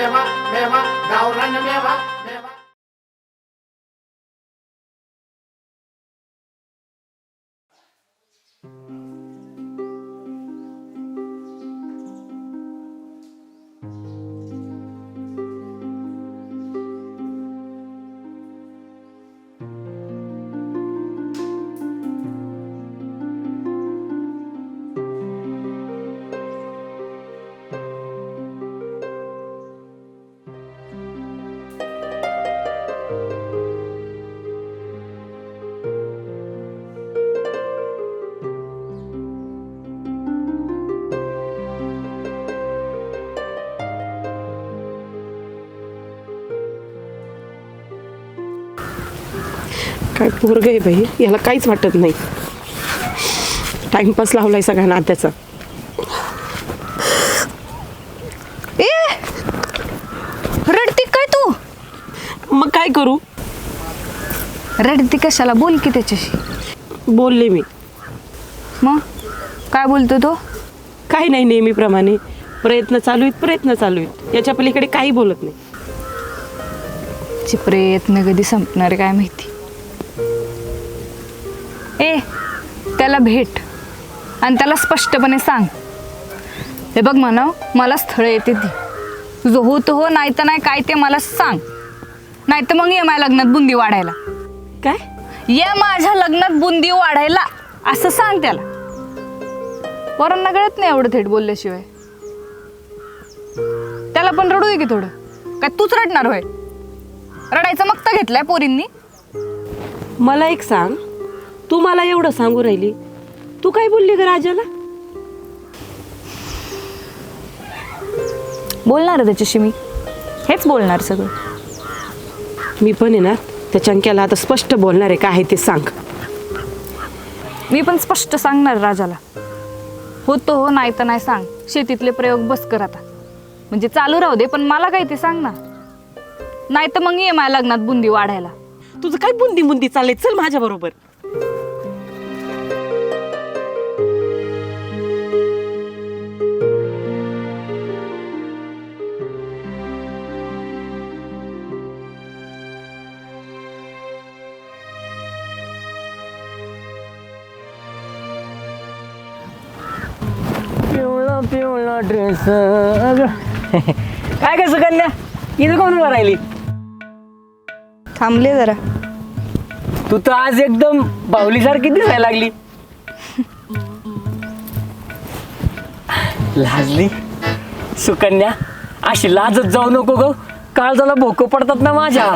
मेवा मेवा गावरान मेवा काय पोरग आहे बाई? याला काहीच वाटत नाही. टाइमपास लावलाय सगळ्या नात्याचा ए! रडती काय तू? मग काय करू? रडती कशाला? बोल की त्याच्याशी. बोलले मी. मग? काय बोलतो तो? काही नाही नेहमीप्रमाणे. प्रयत्न चालू आहेत प्रयत्न चालू आहेत. याच्या पलीकडे काही बोलत नाही. ची प्रयत्न कधी संपणार काय माहिती? ए त्याला भेट आणि त्याला स्पष्टपणे सांग. हे बघ म्हणाव मला स्थळ येते ती. तुझं हो तर हो नाही तर नाही काय ते मला सांग. नाही तर मग ये माझ्या लग्नात बुंदी वाढायला. काय? ये माझ्या लग्नात बुंदी वाढायला असं सांग त्याला. पोरांना कळत नाही एवढं थेट बोलल्याशिवाय. त्याला पण रडू दे की थोडं. काय तूच रडणार होय? रडायचं मग तर घेतलाय पोरींनी. मला एक सांग. तू मला एवढं सांगू राहिली? तू काय बोलली ग राजाला? बोलणार त्याच्याशी मी. हेच बोलणार सगळं. मी पण आहे ना त्या चंक्याला आता स्पष्ट बोलणार आहे काय आहे ते सांग. मी पण स्पष्ट सांगणार राजाला. होतो हो नाही तर नाही सांग. शेतीतले प्रयोग बस कर आता. म्हणजे चालू राहू दे पण मला काय ते सांग ना. नाही तर मग ये माझ्या लग्नात बुंदी वाढायला. तुझं काय बुंदी बुंदी चाललंय? चल माझ्या बरोबर ड्रेस. काय कसं कन्या इथं कोण उभं राहिली? थांबले जरा. तू तर आज एकदम बाहुलीसारखी दिसायला लागली. लाजली? सुकन्या अशी लाजत जाऊ नको ग. काळजाला भोकं पडतात ना माझ्या.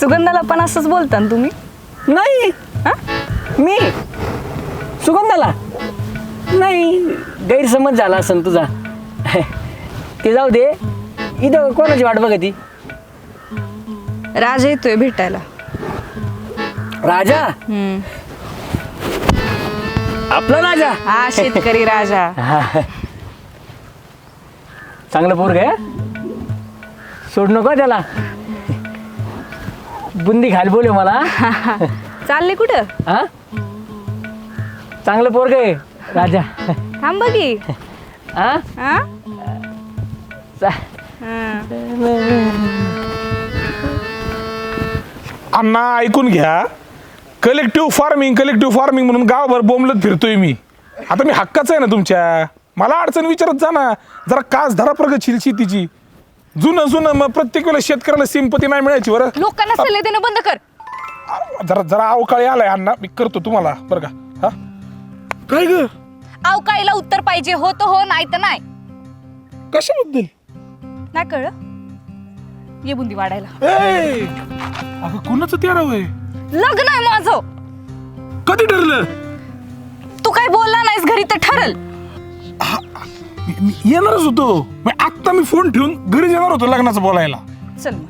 सुगंधाला पण असंच बोलता ना तुम्ही? नाही. हा? मी? सुगंधाला? नाही. गैरसमज झाला असन तुझा. ते जाऊ दे. इथं कोणाची वाट बघती राजा येतोय भेटायला. राजा? हम्म. आपला राजा? हा शेतकरी राजा. चांगलं पोरग आहे सोड नको त्याला. बुंदी खाली बोलव मला. चालले कुठं? हा? चांगलं पोरग आहे राजा. थांब की हा? हा? चा- हा. अण्णा ऐकून घ्या. कलेक्टिव्ह फार्मिंग कलेक्टिव्ह फार्मिंग म्हणून गावभर बोंबलत फिरतोय मी. आता मी हक्काच आहे ना तुमच्या? मला अडचण विचारत जा ना. जरा कास धरा प्रगतशील शेतीची जुनं जुनं मग प्रत्येक वेळेला शेतकऱ्याला सिंपती नाही मिळायची बरं. लोकांना सल्ले देणं बंद कर. जरा जरा अवकाळी आलाय अण्णा मी करतो तुम्हाला बरं का? हा? काय ग? अवकाळीला उत्तर पाहिजे हो तर हो नाही तर नाही. कशाबद्दल? नाही कळलं? ये बुंदी वाढायला. ए अगं कुणाचं तेरा वय लग्न आहे माझं. कधी ठरलं? तू काय बोलला नाहीस घरी तर ठरल. मी- मी येणारच होतो मग आत्ता मी फोन ठेवून घरी येणार होतो लग्नाचं बोलायला. चल मग.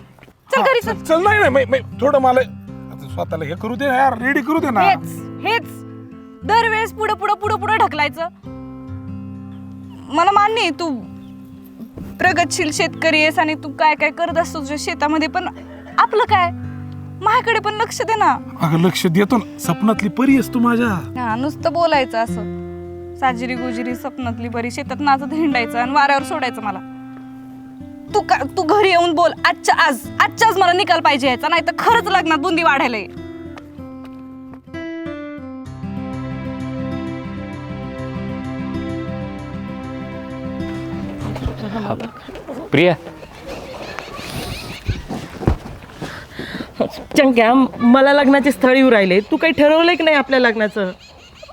चल घरी चल. चल नाही नाही मै- मै- थोडं मला आता स्वतःला हे करू दे ना यार रेडी करू दे ना. हेच हेच. दरवेळेस पुढं पुढं पुढं पुढं ढकलायचं. मला मान्य आहे तू प्रगतशील शेतकरी आहेस आणि तू काय काय करत असतो तुझ्या शेतामध्ये पण आपलं काय? माझ्याकडे पण लक्ष दे ना. अगं लक्ष देतो ना. स्वप्नातली परी आहेस तू माझ्या. हा नुसतं बोलायचं असं. साजिरी गुजिरी स्वप्नातली बरी शेतात नाचत हिंडायचं आणि वाऱ्यावर सोडायचं मला. तू का तू घरी येऊन बोल आजच्या आज आजच्या आज मला निकाल पाहिजे याचा नाही तर खरंच लग्नात बुंदी वाढायला ये. प्रिया. चंक्या मला लग्नाचे स्थळ येऊ राहिले. तू काही ठरवलंय की नाही आपल्या लग्नाचं?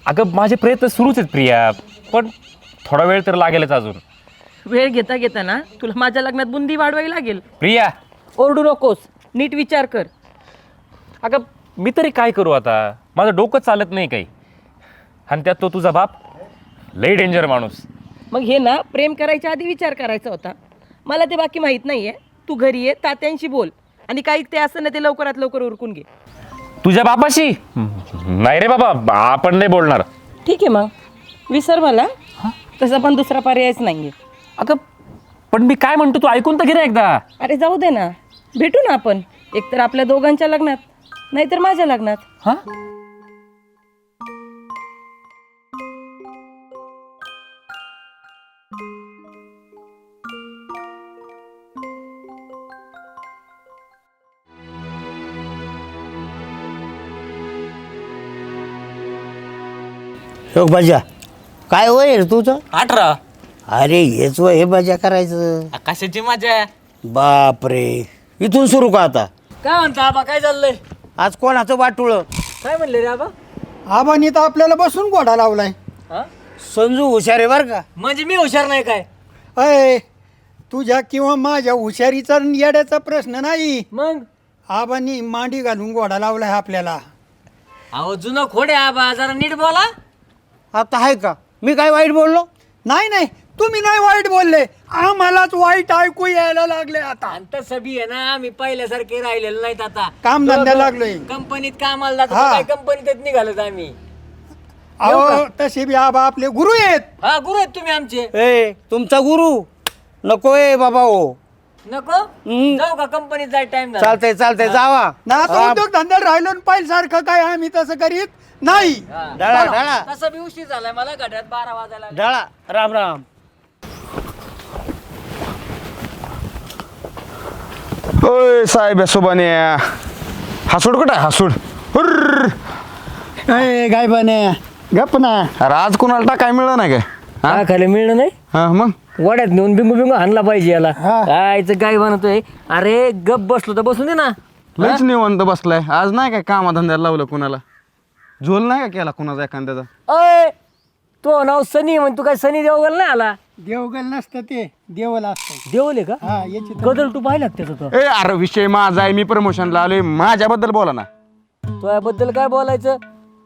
अगं माझे प्रयत्न सुरूच आहेत प्रिया. पण थोडा वेळ तर लागेलच अजून. वेळ घेता घेता ना तुला माझ्या लग्नात बुंदी वाढवावी लागेल. प्रिया. ओरडू नकोस नीट विचार कर. अगं मी तरी काय करू आता? माझं डोकं चालत नाही काही. आणि त्यात तो तुझा बाप लई डेंजर माणूस. मग हे ना प्रेम करायच्या आधी विचार करायचा होता. मला ते बाकी माहीत नाही आहे तू घरी ये तात्यांशी बोल. आणि काही ते असं ना ते लवकरात लवकर उरकून घे. तुझ्या बापाशी? नाही रे बाबा आपण नाही बोलणार. ठीक आहे मग. विसर मला. तसा पण दुसरा पर्यायच नाही अगं पण मी काय म्हणतो तू ऐकून तर घे ना एकदा. अरे जाऊ दे ना. भेटू ना आपण. एकतर आपल्या दोघांच्या लग्नात नाहीतर माझ्या लग्नात. हा? हो बजा काय वय रे तुझं? अठरा. अरे हेच वय हे बजा करायचं. कशाची मजा? बापरे. इथून सुरू का आता? काय म्हणता आबा काय चाललंय? आज कोणाचं वाटुळ? काय म्हणले रे आबा? आबानी तर आपल्याला बसून घोडा लावलाय. संजू हुशार आहे बर का? म्हणजे मी हुशार नाही काय? अय तुझ्या किंवा माझ्या हुशारीचा आणि येड्याचा प्रश्न नाही. मग? आबानी मांडी घालून घोडा लावलाय आपल्याला. अहो जुनं खोडे आबा. जरा नीट बोला. आता आहे का? मी काय वाईट बोललो? नाही नाही. तुम्ही नाही वाईट बोलले. आम्हालाच वाईट ऐकू यायला लागले आता. आणि तसं बी आहे ना मी पहिल्यासारखे राहिलेलो नाहीत आता. काम धंद्या लागलोय. कंपनीत कामाला जातो हा. काय कंपनीतच निघालो आम्ही. अहो तसे बी आबा आपले गुरु आहेत. हा गुरु आहेत तुम्ही आमचे. ए तुमचा गुरु. नको ए बाबा हो. नको? हम्म. जाऊ का कंपनीत जाय टाइम चालतंय चालतंय जावा. ना आता उद्योग धंद्यात राहिलो पाहिजे सारखं काय आम्ही तसं करीत नाही. ढळा ढळा तसं बी उशीर झालाय मला घड्यात बारा वाजायला. ढळा राम राम. ओय साहेब सोबाने. हसूड कुठं आहे? हसूड. हुर्र. अय गाय बने गप ना. अरे आज कोणाला टाकाय मिळलं नाही काय? हा? हा खाली मिळणं नाही? हा मग? वड्यात नेऊन बिंगू बिंगू हाणला पाहिजे याला. हा. कायचं काय बनतोय अरे गप बसलो तर बसून दे ना. लईच निवंत बसलाय. आज नाही काय कामाधंद्याला लावलं कुणाला? झोल नाही का केला कुणाचा एखाद्याचा? अय तो नाव सनी म्हण तू काय सनी देवगल नाही आला? देवगल नसतं ते देवल असतं. देवले का? हा याची गदल तू पाहिला का त्याचा तो. ए अरे विषय माझा आहे मी प्रमोशनला आलोय. माझ्याबद्दल बोला ना. तो याबद्दल काय बोलायचं?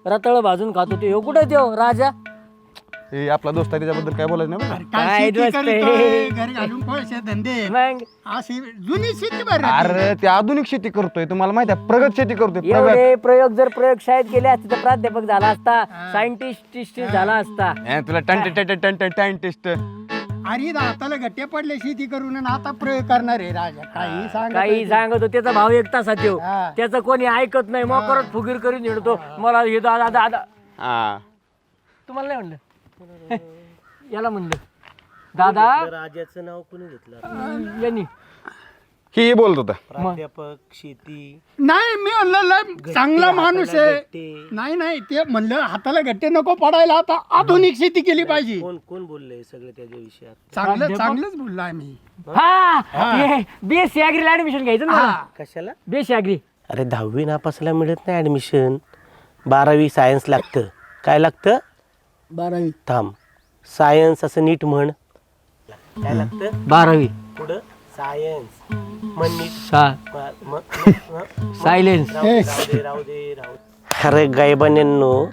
रताळ भाजून खातो ते. ह्यो कुठे देव राजा? ए आपला दोस्त आहे त्याच्याबद्दल काय बोलायचं नाही बरं का? काय शेती दोस्त आहे? करीतोय, घरी घालून पैसे धंदे. मग? अशी जुनी शेती बरं अरे ते आधुनिक शेती करतोय तुम्हाला माहिती आहे प्रगत शेती करतोय प्रगत. एवढे प्रयोग जर प्रयोग शाळेत केले असते तर प्राध्यापक झाला असता सायंटिस्ट झाला असता. ए, तुला टन टन टन टन टन टेस्ट अरे हाताला गट्टे पडले शेती करून आणि आता प्रयोग करणार आहे राजा. काही सांग काही सांगत त्याचा भाव एक तासात येऊ. हा. त्याचं कोणी ऐकत नाही मग परत फुगीर करून हिडतो मला हे दादा दादा. हा. तुम्हाला नाही म्हणलं? याला म्हणलं. दादा? राजाचं नाव कोणी घेतलं? यांनी. ही बोलत होता. प्राध्यापक शेती. नाही मी म्हणलं लय चांगला माणूस आहे. नाही नाही ते म्हणलं हाताला गट्टे नको पडायला आता आधुनिक शेती केली पाहिजे. कोण कोण बोलले सगळे त्याच्या विषयात? चांगलं चांगलंच बोललो आम्ही. हा? बीएससी अॅग्रीला ऍडमिशन घ्यायचं ना. कशाला? बीएससी अॅग्री अरे दहावी नापासला मिळत नाही ॲडमिशन बारावी सायन्स लागतं. काय लागतं? बारावी. थांब. सायन्स असं नीट म्हण. काय लागतं? बारावी. पुढं सायन्स म्हण नीट. सायलेन्स राहू दे राहू अरे गायबान्यांनो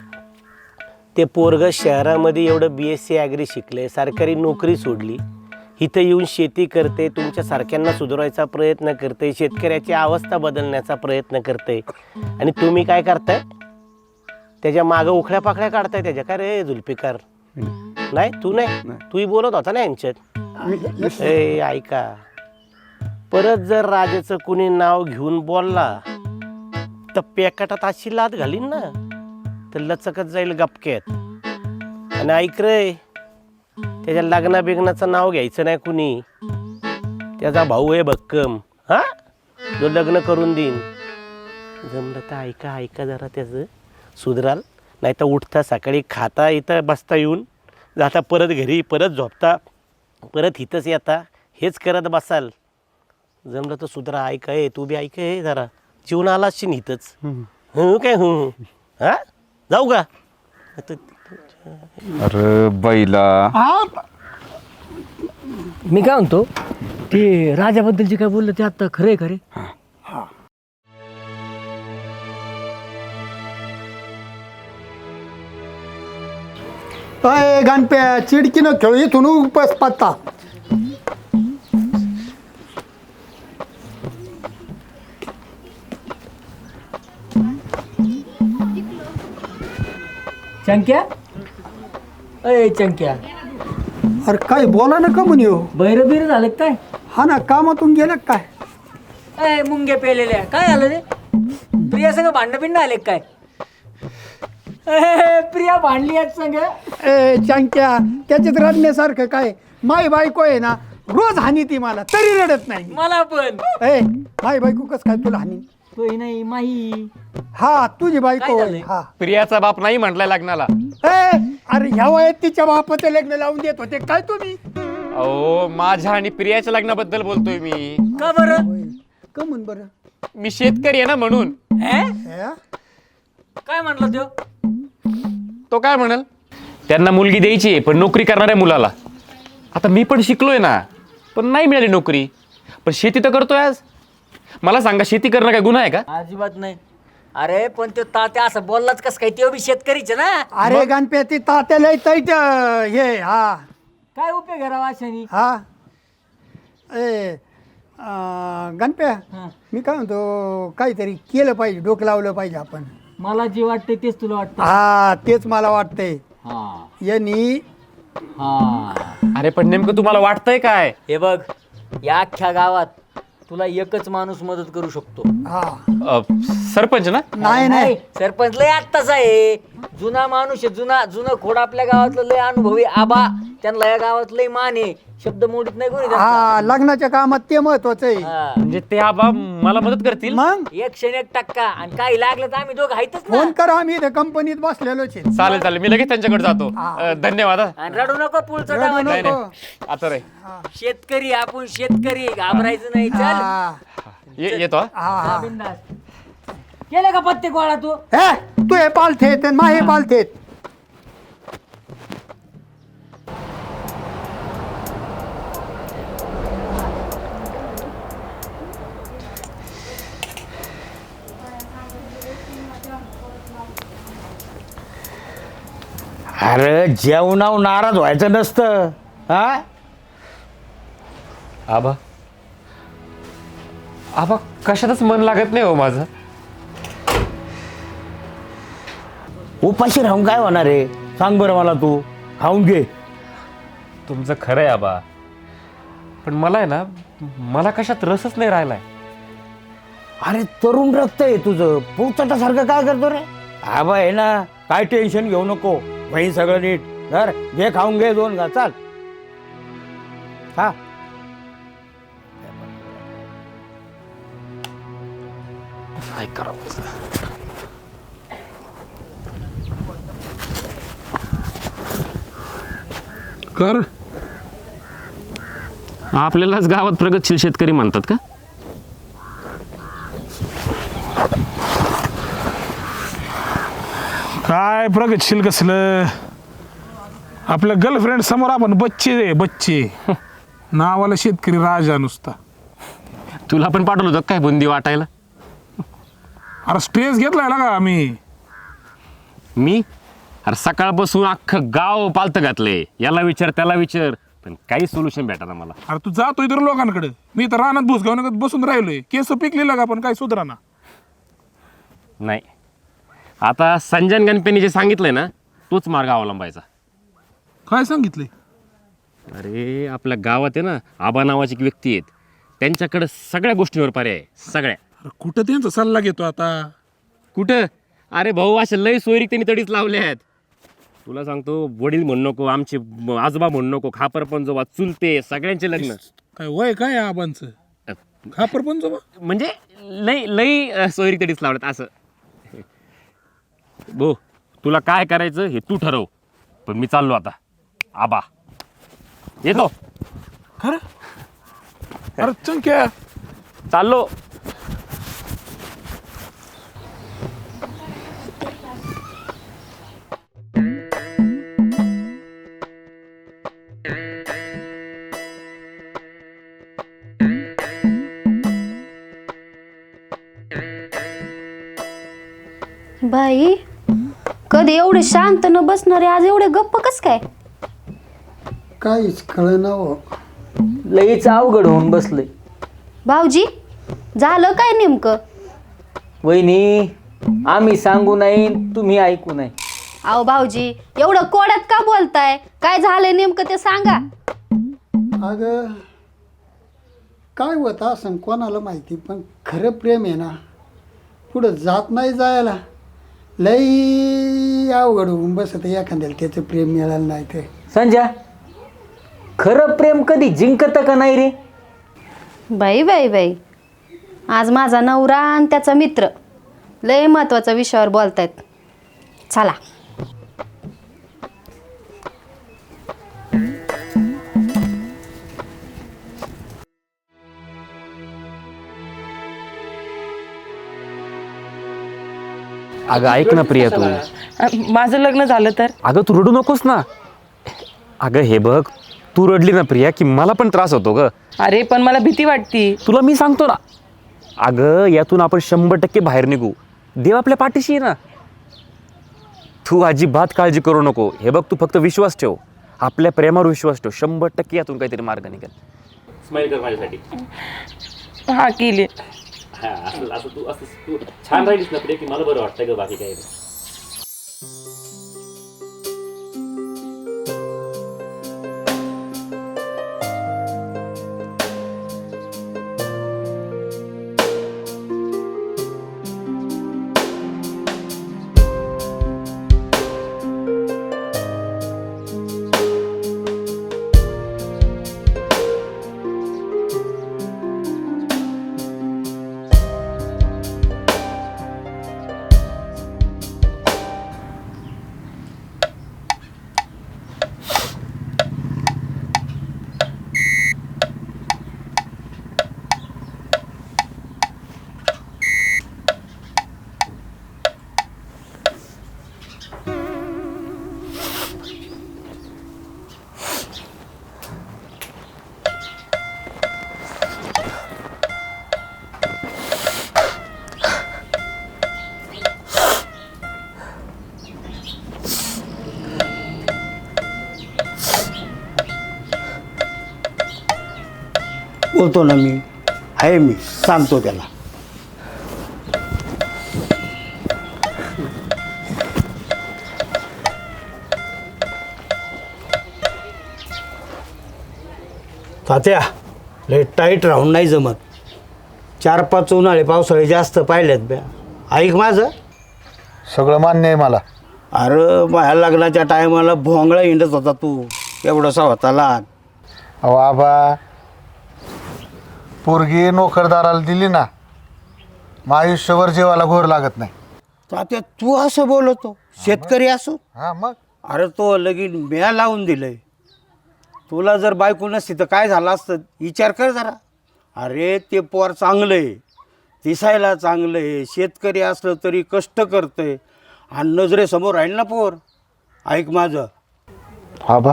ते पोरग शहरामध्ये एवढं बी एस सी ॲग्री शिकले सरकारी नोकरी सोडली. इथं येऊन शेती करते तुमच्या सारख्यांना सुधारायचा प्रयत्न करते शेतकऱ्याची अवस्था बदलण्याचा प्रयत्न करते. आणि तुम्ही काय करताय? त्याच्या मागं उखड्या पाकड्या काढताय त्याच्या. काय रे जुल्फिकार? नाही तू नाही. तूही बोलत होता ना यांच्यात. ए ऐका. परत जर राजाचं कुणी नाव घेऊन बोलला तर पेकाटात अशी लाद घालीन ना. तर लचकत जाईल गपक्यात आणि ऐक रे त्याच्या लग्ना बिग्नाचं नाव घ्यायचं नाही कुणी. त्याचा भाऊ आहे भक्कम. हा? जो लग्न करून देईन. जमलं तर ऐका ऐका जरा त्याचं. सुधराल. नाही तर उठता सकाळी खाता इथं बसता येऊन जाता परत घरी परत झोपता परत इथंच येता हेच करत बसाल. जमलं तर सुधरा ऐक आहे तू बी ऐक आहे जरा. जीवन आला असशील इथंच. हं काय हं हा. जाऊ का? आता- अरे बैला. हा मी काय म्हणतो ते राजाबद्दलचे काय बोललं ते आता खरं आहे खरे अय गणप्या चिडकीनं खेळ इथून उपस पत्ता. चंक्या? अय चंक्या. अरे काय बोला ना का म्हणे हो. बैर बिर झालं काय? हा ना कामातून गेलं काय? अय मुंगे पेलेल्या. काय झालं रे? प्रिया संग भांडण बिंड आले काय? प्रिया भांडली आहेत संग. ए चांक्या त्याच्यात रडण्यासारखं काय? माई बायको आहे ना रोज हानी ती मला तरी रडत नाही. मी. मला पण. ए माई बायको कस काय तुला हानी? होय नाही माही हा तुझी बायको काय होय, झालंय? हा. प्रियाचा बाप नाही म्हटलाय लग्नाला. ए अरे ह्या वयात तिच्या बापाचं लग्न लावून देत होते काय तुम्ही? अहो माझ्या आणि प्रियाच्या लग्नाबद्दल बोलतोय मी. का बरं. का म्हण बरं? मी शेतकरी आहे ना म्हणून. हे? हे? काय म्हणलं तो? तो काय म्हणाल? त्यांना मुलगी द्यायची आहे पण नोकरी करणाऱ्या मुलाला. आता मी पण शिकलोय ना पण नाही मिळाली नोकरी. पण शेती तर करतोय आज. मला सांगा शेती करणं काय गुन्हा आहे का? अजिबात नाही. अरे पण तो तात्या असं बोललाच कस काय? ते बी शेतकरीचे ना. अरे गणप्या ती तात्याला हे हा. काय उपयोग आहे राव अशानी? हा. ए अं, गणप्या. मी काय म्हणतो काहीतरी केलं पाहिजे डोकं लावलं पाहिजे आपण. मला जे वाटतंय तेच तुला वाटतं हा तेच मला वाटतंय. हा. यांनी हा. अरे पण नेमकं तुम्हाला वाटतंय काय? हे बघ या अख्ख्या गावात तुला एकच माणूस मदत करू शकतो. हा. अ, सरपंच ना? नाही. नाही सरपंच लय आत्ताच आहे. जुना माणूस आहे जुना जुनं खोड आपल्या गावातलं लय अनुभवी आबा. त्यांना या गावात लय मान आहे. शब्द मोडीत नाही कोणी त्यांचा. हा लग्नाच्या कामात ते महत्वाचं आहे. हा. म्हणजे ते आबा मला मदत करतील? मग? एक क्षण एक टक्का. आणि काही लागलं तर आम्ही दोघं आहेतच ना. फोन करा आम्ही इथे कंपनीत बसलेलोच आहे. चालेल चालेल. मी लगेच त्यांच्याकडे जातो. अ, धन्यवाद हा. आणि रडू नको पुढचं रडू डाव नाही नको. नाही आता रे. शेतकरी आपण शेतकरी. घाबरायचं नाही. चल. हा ये- येतो हा. हा हा. केलं का पत्ते गोळा तू? हे तू हे पालथेत आणि मा हे पालथेत. अरे जेवणावर नाराज व्हायचं नसतं हा? आबा. आबा कशातच मन लागत नाही हो माझं. उपाशी राहून काय होणार आहे? सांग बरं मला तू. खाऊन घे. तुमचं खरं आहे आबा. पण मला आहे ना मला कशात रसच नाही राहिलाय. अरे तरुण रक्त आहे तुझं. पोचटासारखं काय करतो रे? आबा आहे ना काय टेन्शन घेऊ नको. बहीण सगळं नीट. धर घे खाऊन घे दोन घा चाल. हा काय करावं? कर. आपल्यालाच गावात प्रगतशील शेतकरी म्हणतात का? काय प्रगतशील कसलं? आपल्या गर्लफ्रेंड समोर आपण बच्चे रे बच्चे. नावाला शेतकरी राजा नुसता. तुला पण पाठवलं होतं काय बुंदी वाटायला? अरे स्ट्रेस घेतलाय ना का आम्ही? मी? अरे सकाळपासून अख्खं गाव पालतं घातलंय. याला विचार त्याला विचार. पण काही सोल्युशन भेटा मला. अरे तू जातोय तर लोकांकडे. मी तर रानात भूस घेऊन बसून राहिलोय. केस पिकलेलं का पण काय सुधराना नाही. आता संजन गणपेनी जे सांगितलंय ना तोच मार्ग अवलंबायचा. काय सांगितलंय? अरे आपल्या गावात आहे ना आबा नावाची एक व्यक्ती आहेत. त्यांच्याकडे सगळ्या गोष्टींवर पर्याय आहे सगळ्या. अरे कुठं त्यांचा सल्ला घेतो आता? कुठं? अरे भाऊ अशा लय सोयरीक त्यांनी तडीच लावले आहेत. तुला सांगतो वडील म्हणू नको आमचे म- आजोबा म्हणू नको खापर पण जोबा चुलते सगळ्यांचे लग्न. काय वय काय आबांचं? खापर पण जो म्हणजे लई लई अ, सोयरीक तडीच लावल्यात असं. भो तुला काय करायचं हे तू ठरव. पण मी चाललो आता. आबा. येतो. खरं? अरे चंक्या चाललो. बाई कधी एवढे शांत न बसणारे आज एवढे गप्प कस काय? काहीच कळना हो. लईच अवघड होऊन बसलंय भाऊजी झालं काय नेमकं? वहिनी आम्ही सांगू नाही तुम्ही ऐकू नाही. अहो भाऊजी एवढं कोड्यात का बोलताय? काय झालंय नेमकं ते सांगा. अगं काय होतं असं कोणाला माहिती पण खरं प्रेम आहे ना पुढं जात नाही जायला. लई अवघड होऊन बसत एखाद्याला त्याचं प्रेम मिळालं नाही ते. संजय खरं प्रेम कधी जिंकत का नाही रे? बाई बाई बाई. आज माझा नवरा आणि त्याचा मित्र लय महत्त्वाच्या विषयावर बोलतायत. चला. अगं ऐक ना प्रिया तू. अ, माझं लग्न झालं तर? अगं तू रडू नकोस ना. अगं हे बघ तू रडली ना प्रिया की मला पण त्रास होतो ग. अरे पण मला भीती वाटती. तुला मी सांगतो ना. अगं यातून आपण शंभर टक्के बाहेर निघू. देव आपल्या पाठीशी आहे ना. तू अजिबात काळजी करू नको. हे बघ तू फक्त विश्वास ठेव. आपल्या प्रेमावर विश्वास ठेव. शंभर टक्के यातून काहीतरी मार्ग निघेल. स्माईल कर माझ्यासाठी. हा केली. हा असं असं तू असं तू छान राहिलीस ना प्रिया की मला बरं वाटतं ग बाकी काही नाही. बोलतो ना मी. आहे मी. सांगतो त्याला. तात्या लय टाईट राहून नाही जमत. चार पाच उन्हाळे पावसाळे जास्त पाहिलेत ब्या. ऐक माझं. सगळं मान्य आहे मला. अरे माझ्या लग्नाच्या टायमाला भोंगळा हिंडत होता तू. एवढासा होता लहान अहो आबा पोरगी नोकरदाराला दिली ना मग आयुष्यभर जेवायला घोर लागत नाही. तात्या तू असं बोलतो शेतकरी असो. हा मग? अरे तो लगीन म्या लावून दिलंय. तुला जर बायको नसती तर काय झालं असतं? विचार कर जरा. अरे ते पोर चांगलं आहे दिसायला चांगलं आहे शेतकरी असलं तरी कष्ट करतंय. आणि नजरेसमोर राहील ना पोर. ऐक माझं. आबा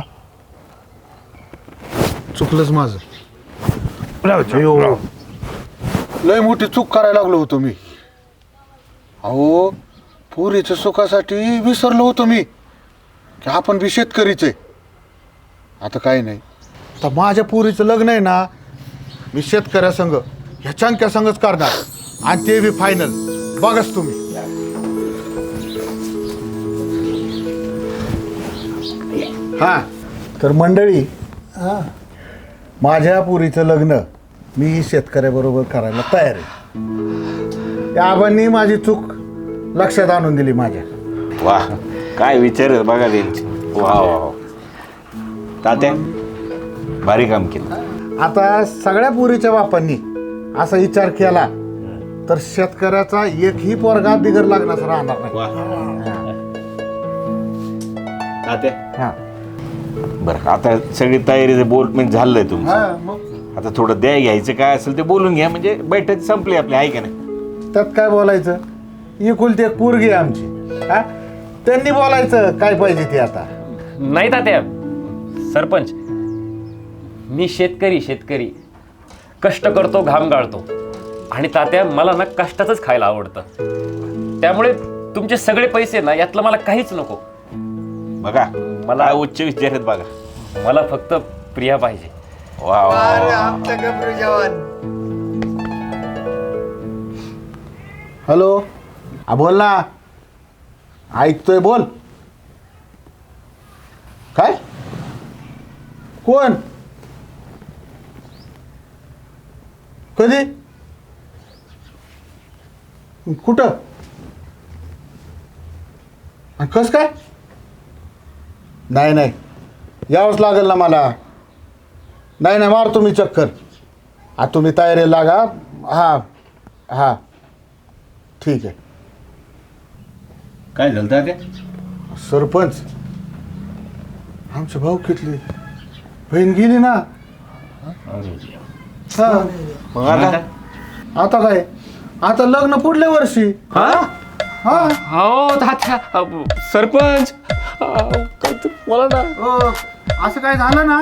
चुकलंच माझं. अयो. लय मोठी चूक करायला लागलो होतो मी. अहो पोरीच्या सुखासाठी विसरलो होतो मी. की आपण बी शेतकरीच. आहे आता काही नाही. तर माझ्या पोरीचं लग्न आहे ना मी शेतकऱ्या संघ ह्या चांक्या संघच करणार. आणि ते बी फायनल बघाच तुम्ही. हा. तर मंडळी माझ्या पुरीचं लग्न मी शेतकऱ्याबरोबर करायला तयार आहे. त्या आबांनी माझी चूक लक्षात आणून दिली माझ्या. वा काय विचार बघा त्यांचे. वा वा वा. तात्या भारी काम केलं. आता सगळ्या पुरीच्या बापांनी असा विचार केला तर शेतकऱ्याचा एकही पोरगा बिगर लागण्याचा राहणार नाही. तात्या हा. बरं आता सगळी तयारी बोलमेंट झालंय तुमचं. हा, मग? आता थोडं द्या घ्यायचं काय असेल ते बोलून घ्या म्हणजे बैठक संपली आपली आहे का नाही? त्यात काय बोलायचं? एकुलती एक पोरगी आहे आमची. हा? त्यांनी बोलायचं काय पाहिजे ते आता? नाही तात्या. सरपंच मी शेतकरी शेतकरी. कष्ट करतो घाम गाळतो. आणि तात्या मला ना कष्टाचंच खायला आवडतं. त्यामुळे तुमचे सगळे पैसे ना यातलं मला काहीच नको. बघा मला- मला उच्च विचार आहेत बघा. मला फक्त प्रिया पाहिजे. वा वा, हॅलो. हा बोल ना. ऐकतोय बोल. काय? कोण? कधी? कुठं? कस काय? नाही नाही. यावंच लागेल ना मला. नाही नाही मार तुम्ही चक्कर. हा तुम्ही तयारी लागा. हां हां. ठीक आहे. काय झालं तात्या सरपंच. आमच्या भाऊ कितली बहीण गेली ना. हा. मग आता? आता काय? आता लग्न पुढल्या वर्षी. हा? हा? हो तात्या अ, सरपंच. अ, मला ना. अ, असं काय झालं ना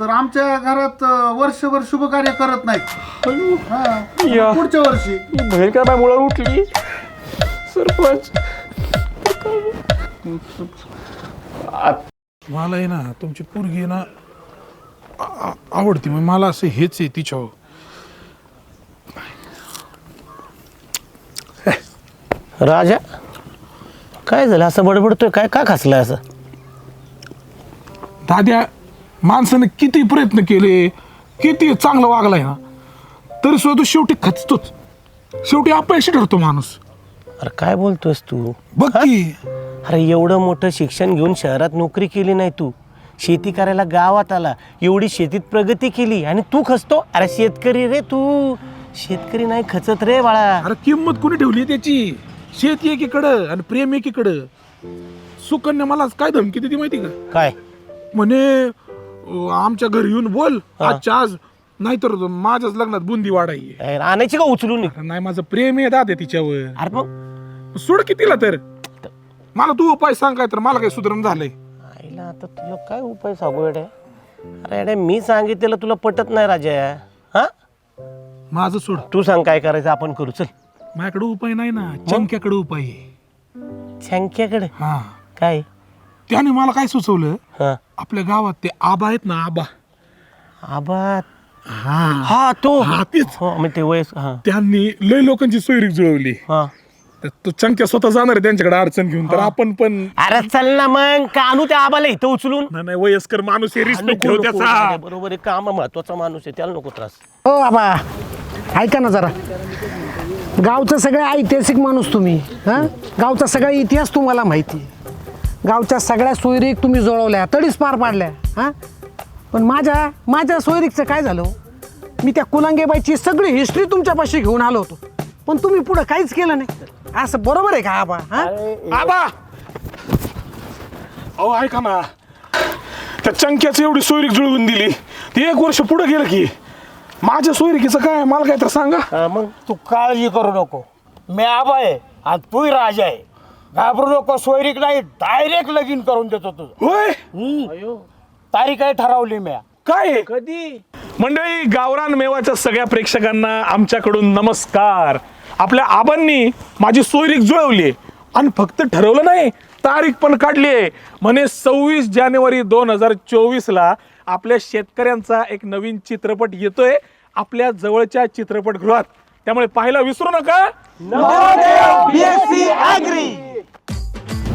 तर आमच्या घरात अ, वर्षभर शुभ कार्य करत नाही हा या. पुढच्या वर्षी. बहीण काय मुळावर उठली? सरपंच. मला आहे ना तुमची पोरगी आहे ना आ- आ- आवडती. मग मला असं हेच आहे तिच्यावर. राजा काय झालं? असं बडबडतोय? काय का खासलाय असं? दाद्या माणसानं किती प्रयत्न केले किती चांगलं वागलाय ना तरी सुद्धा तो शेवटी खचतोच. शेवटी अपयशी ठरतो माणूस. अरे काय बोलतोयस तू? बघ की. अरे एवढं मोठं शिक्षण घेऊन शहरात नोकरी केली नाही तू. शेती करायला गावात आला एवढी शेतीत प्रगती केली आणि तू खचतो? अरे शेतकरी रे तू. शेतकरी नाही खचत रे बाळा. अरे किंमत कोणी ठेवली त्याची? शेती एकीकडं आणि प्रेम एकीकडं. सुकन्या मला काय धमकी देते माहिती का? काय? म्हणे अं, आमच्या घरी येऊन बोल आजच्या आज नाहीतर माझ्याच लग्नात बुंदी वाढाई अरे आणायची का उचलून? नाही माझं प्रेम आहे दादा तिच्यावर. अरे मग? सोड कितीला तर. मला तू उपाय सांग काय तर मला काही सुधारण झालंय. आईला आता तुला काय उपाय सांगू येडे? अरे येडे मी सांगितलेलं तुला पटत नाही राजा. हा? माझं सोड. तू सांग काय करायचं आपण करू. चल. माझ्याकडे उपाय नाही ना चंक्याकडे उपाय आहे. छांक्याकडे हा. काय? त्याने मला काय सुचवलं? हा. आपल्या गावात ते आबा आहेत ना आबा. आबा? हा. हा तो. हा तेच. हो मग ते वयस हा. त्यांनी लय लोकांची सोयरीक जुळवली. हा. तर तो चंक्या स्वतः जाणार आहे त्यांच्याकडे अडचण घेऊन तर आपण पण अरे चल ना मग का आणू त्या आबाला इथं उचलून. नाही नाही वयस्कर माणूस आहे रिस्पेक्ट नको, त्याचा. अरे बरोबर आहे काम महत्त्वाचा माणूस आहे त्याला नको त्रास. हो बाबा ऐका ना जरा. गावचं सगळं ऐतिहासिक माणूस तुम्ही हां? गावचा सगळा इतिहास तुम्हाला माहिती आहे. गावच्या सगळ्या सोयरीक तुम्ही जुळवल्या तडीच पार पाडल्या हां? पण माझ्या माझ्या सोयरीकचं काय झालं? हो? मी त्या कुलांगेबाईची सगळी हिस्ट्री तुमच्यापाशी घेऊन आलो होतो. पण तुम्ही पुढं काहीच केलं नाही. असं बरोबर आहे का आबा? हां? आबा! अहो ऐका ना. त्या चंक्याचं एवढी सोयरीक जुळवून दिली. ती एक वर्ष पुढे गेलं की. माझ्या सोयरिकीचं काय मला काय तर सांगा. हा मग तू काळजी करू नको. मी आबा आहे आणि तूही राजा आहे. घाबरू नको सोयरीक नाही डायरेक्ट लगीन करून देतो तुझं. होय? तारीख आहे ठरवली मी काय कधी? मंडळी गावरान मेवाच्या सगळ्या प्रेक्षकांना आमच्याकडून नमस्कार. आपल्या आबांनी माझी सोयरीक जुळवली आणि फक्त ठरवलं नाही तारीख पण काढली आहे. म्हणे सव्वीस जानेवारी दोन हजार चोवीसला आपल्या शेतकऱ्यांचा एक नवीन चित्रपट येतोय आपल्या जवळच्या चित्रपटगृहात. त्यामुळे पाहायला विसरू नका.